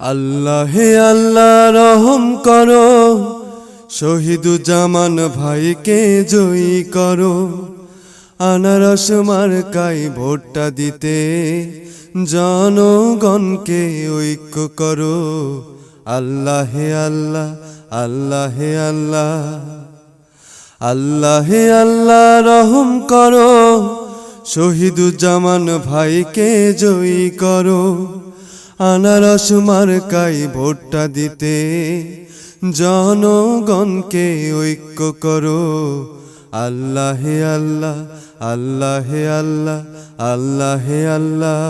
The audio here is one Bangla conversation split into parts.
আল্লাহ আল্লাহ, রহম করো। শহীদুজ্জামান ভাইকে জয়ী করো। আনারস মার্কাই ভোটটা দিতে জনগণকে ঐক্য করো। আল্লাহ আল্লাহ আল্লাহ আল্লাহ আল্লাহ আল্লাহ, রহম করো। শহীদুজ্জামান ভাইকে জয়ী করো। আনারস মার্কাই ভোটটা দিতে, জনগণকে ঐক্য করো। আল্লাহ হে আল্লাহ আল্লাহ হে আল্লাহ আল্লাহ হে আল্লাহ।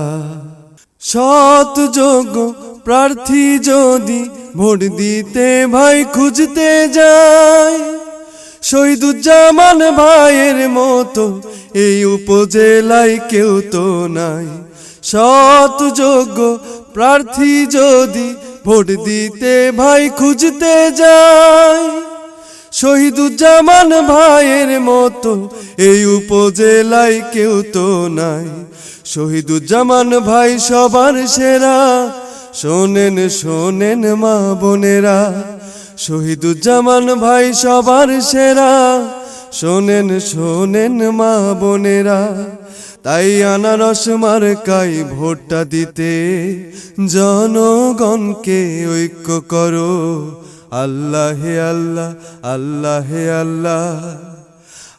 সৎ যোগ্য প্রার্থী যদি ভোট দিতে ভাই খুঁজতে যায়, শহীদুজ্জামান ভাইয়ের মতো এই উপজেলায় কেউ তো নাই। সৎ যোগ্য প্রার্থী যদি ভোট দিতে ভাই খুঁজতে যায়, শহীদুজ্জামান ভাইয়ের মতো এই উপজেলায় কেউ তো নাই। শহীদুজ্জামান ভাই সবার সেরা, শোনেন শোনেন মা বোনেরা। শহীদুজ্জামান ভাই সবার সেরা, শোনেন শোনেন মা বোনেরা। তাই আনারস মার্কাই ভোটটা দিতে জনগণকে ঐক্য করো। আল্লাহ আল্লাহ আল্লাহ আল্লাহ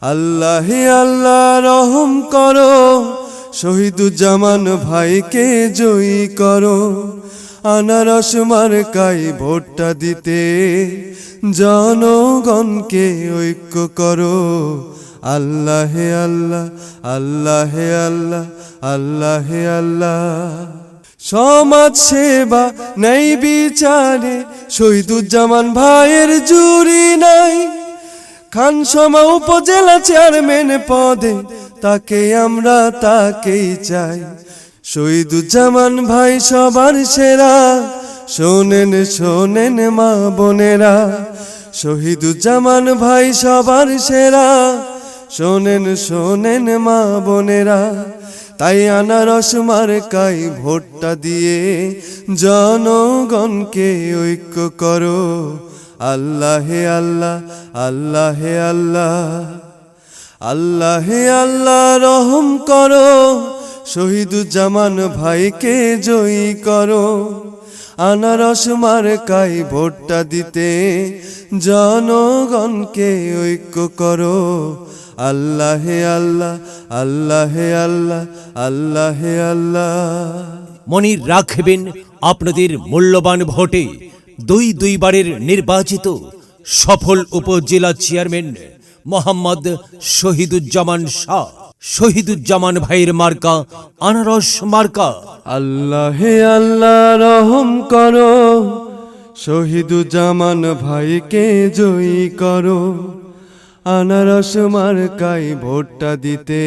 আল্লাহ আল্লাহ, রহম করো। শহীদুজ্জামান ভাইকে জয়ী করো। আনারস মার্কাই ভোটটা দিতে জনগণকে ঐক্য করো। আল্লাহ হে আল্লাহ আল্লাহ হে আল্লাহ আল্লাহ হে আল্লাহ। সমাজ সেবা নেই বিচারে, শহীদুজ্জামান ভাইয়ের জুরি নাই। খানসমা উপজেলা চেয়ারম্যান পদে, তাকে আমরা তাকেই চাই। শহীদুজ্জামান ভাই সবার সেরা, শোনেন শোনেন মা বোনেরা। শহীদুজ্জামান ভাই সবার সেরা। শোনেন শোনেন মা বোনেরা, তাই আনারস মার্কাই ভোটটা দিয়ে জনগণকে ঐক্য করো। আল্লাহ আল্লাহ আল্লাহ আল্লাহ আল্লাহ আল্লাহ রহম করো। শহীদুজ্জামান ভাইকে জয়ী করো। আনারস মার্কাই ভোটটা দিতে জনগণকে ঐক্য করো। আল্লাহ হে আল্লাহ আল্লাহ হে আল্লাহ আল্লাহ হে আল্লাহ। মনে রাখবেন আপনাদের মূল্যবান ভোটে দুই দুইবারের নির্বাচিত সফল উপজেলা চেয়ারম্যান মোহাম্মদ শহীদুজ্জামান শাহ। শহীদুজ্জামান ভাইয়ের মার্কা আনারস মার্কা। আল্লাহ হে আল্লাহ রহম করো। শহীদুজ্জামান ভাইকে জয়ী করো। আনারস মার্কাই ভোটটা দিতে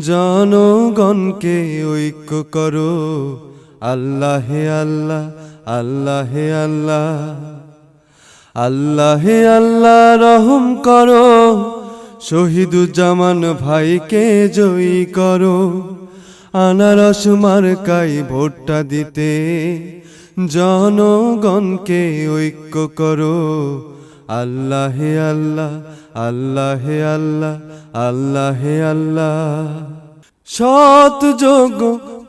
জনগণকে ঐক্য করো। আল্লাহ আল্লাহ আল্লাহ আল্লাহ আল্লাহ আল্লাহ, রহম করো। শহীদুজ্জামান ভাইকে জয়ী করো। আনারস মার্কাই ভোটটা দিতে জনগণকে ঐক্য করো। আল্লাহ আল্লাহ আল্লাহ আল্লাহ আল্লাহ আল্লাহ। সৎ যোগ্য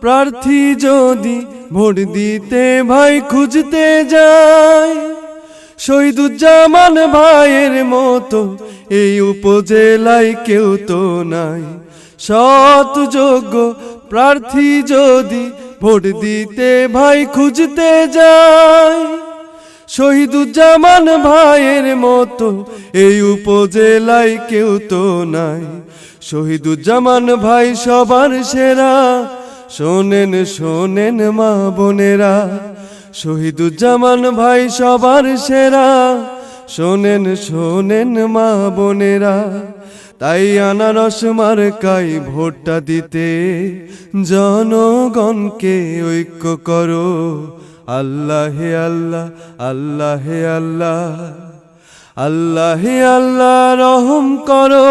প্রার্থী যদি ভোট দিতে ভাই খুঁজতে যায়, শহীদুজ্জামান ভাইয়ের মতো এই উপজেলায় কেউ তো নাই। সৎ যোগ্য প্রার্থী যদি ভোট দিতে ভাই খুঁজতে যায় শহীদুজ্জামান ভাইয়ের মতো এই উপজেলায় কেউ তো নাই। শহীদুজ্জামান ভাই সবার সেরা, শোনেন শোনেন মা বোনেরা। শহীদুজ্জামান ভাই সবার সেরা, শোনেন শোনেন মা বোনেরা। তাই আনারস মার্কাই ভোটটা দিতে জনগণকে ঐক্য করো আল্লাহ আল্লাহ আল্লাহ আল্লাহ আল্লাহ আল্লাহ, রহম করো।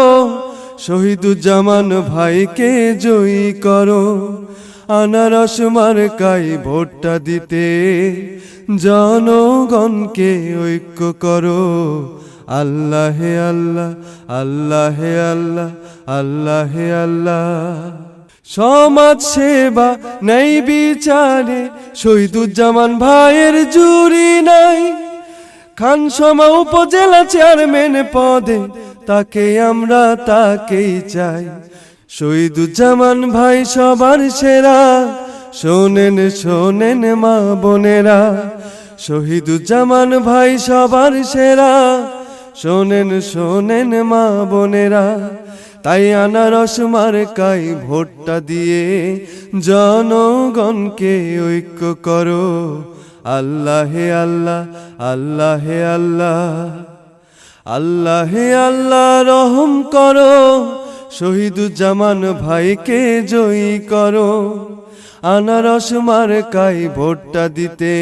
শহীদুজ্জামান ভাইকে জয়ী করো। আনারস মার্কাই ভোটটা দিতে জনগণকে ঐক্য করো। আল্লাহে আল্লাহ আল্লাহে আল্লাহ আল্লাহ আল্লাহ। সমাজ সেবা নেই বিচারে, শহীদুজ্জামান ভাইয়ের জুরি নাই। খানসমা উপজেলা চেয়ারম্যান পদে, তাকে আমরা তাকেই চাই। শহীদুজ্জামান ভাই সবার সেরা, শোনেন শোনেন মা বোনেরা। শহীদুজ্জামান ভাই সবার সেরা, শোনেন শোনেন মা বোনেরা। তাই আনারস মার্কাই ভোটটা দিয়ে জনগণকে ঐক্য করো। আল্লাহে আল্লাহ আল্লাহে আল্লাহ আল্লাহে আল্লাহ, রহম করো। শহীদ জামান ভাইকে জয়ী করো। আনারস মার্কাই ভোটটা দিতে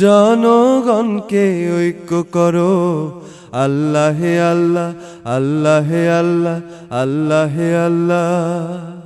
জনগণকে ঐক্য করো আল্লাহ হে আল্লাহ আল্লাহ হে আল্লাহ আল্লাহ হে আল্লাহ